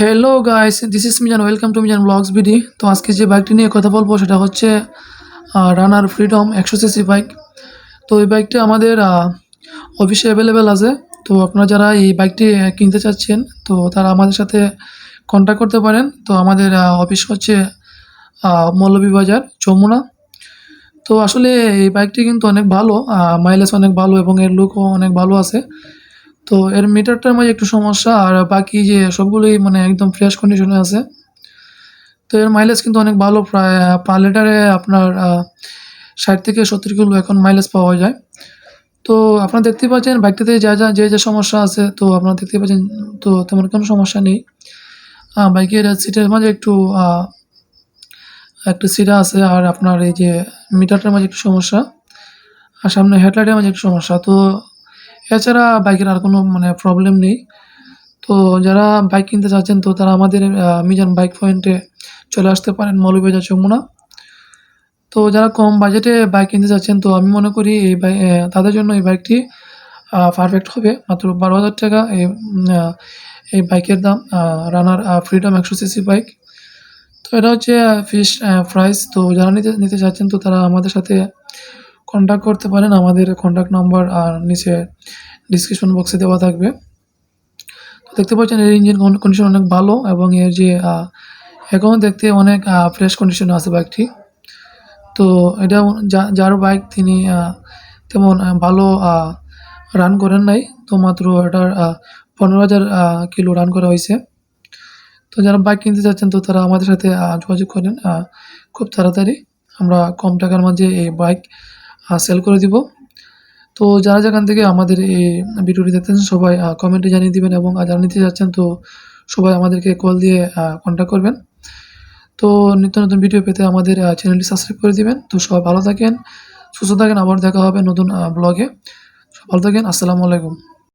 Hello guys this is Mizan welcome to Mizan vlogs BD তো আজকে যে বাইকটি নিয়ে কথা বলব সেটা হচ্ছে রানার ফ্রিডম একশো সিসি বাইক তো এই বাইকটি আমাদের অফিসে অ্যাভেলেবেল আছে। তো আপনারা যারা এই বাইকটি কিনতে চাচ্ছেন, তো তারা আমাদের সাথে কন্ট্যাক্ট করতে পারেন। তো আমাদের অফিস হচ্ছে মৌলভীবাজার যমুনা। তো আসলে এই বাইকটি কিন্তু অনেক ভালো মাইলেজ অনেক ভালো এবং এর লুকও অনেক ভালো আছে। তো এর মিটারটার মাঝে একটু সমস্যা, আর বাকি যে সবগুলোই মানে একদম ফ্রেশ কন্ডিশনে আছে। তো এর মাইলেজ কিন্তু অনেক ভালো, প্রায় পার লিটারে আপনার ষাট থেকে সত্তর কিলো এখন মাইলেজ পাওয়া যায়। তো আপনারা দেখতে পাচ্ছেন বাইকটাতে যা যা, যে যে সমস্যা আছে, তো আপনারা দেখতে পাচ্ছেন, তো তেমন কোনো সমস্যা নেই। বাইকের সিটের মাঝে একটু একটু সিরা আছে, আর আপনার এই যে মিটারটার মাঝে একটু সমস্যা, আর সামনে হেডলাইটের মাঝে একটু সমস্যা। তো এছাড়া বাইকের আর কোনো মানে প্রবলেম নেই। তো যারা বাইক কিনতে চাচ্ছেন, তো তারা আমাদের মিজান বাইক পয়েন্টে চলে আসতে পারেন মৌলভীবাজার যমুনা। তো যারা কম বাজেটে বাইক কিনতে চাচ্ছেন, তো আমি মনে করি এই বাইক তাদের জন্য এই বাইকটি পারফেক্ট হবে। মাত্র বারো হাজার টাকা এই এই বাইকের দাম রানার ফ্রিডম একশো সিসি বাইক তো এটা হচ্ছে ফিস প্রাইস তো যারা নিতে নিতে চাচ্ছেন, তো তারা আমাদের সাথে কন্ট্যাক্ট করতে পারেন। আমাদের কন্ট্যাক্ট নাম্বার নিচে ডিসক্রিপশন বক্সে দেওয়া থাকবে। তো দেখতে পাচ্ছেন, এর ইঞ্জিন কন্ডিশন অনেক ভালো এবং এর যে এখনও দেখতে অনেক ফ্রেশ কন্ডিশনে আছে বাইকটি তো এটা যার বাইক তিনি তেমন ভালো রান করেন নাই। তো মাত্র এটার পনেরো হাজার কিলো রান করা হয়েছে। তো যারা বাইক কিনতে চাচ্ছেন, তো তারা আমাদের সাথে যোগাযোগ করেন খুব তাড়াতাড়ি। আমরা কম টাকার মাঝে এই বাইক সেল করে দিব। তো যারা যেখান থেকে আমাদের এই ভিডিওটি দেখতেছেন, সবাই কমেন্টে জানিয়ে দিবেন এবং যারা নিতে যাচ্ছেন, তো সবাই আমাদেরকে কল দিয়ে কন্ট্যাক্ট করবেন। তো নিত্য নতুন ভিডিও পেতে আমাদের চ্যানেলটি সাবস্ক্রাইব করে দিবেন। তো সবাই ভালো থাকেন, সুস্থ থাকেন। আবার দেখা হবে নতুন ব্লগে ভালো থাকেন। আসসালামু আলাইকুম।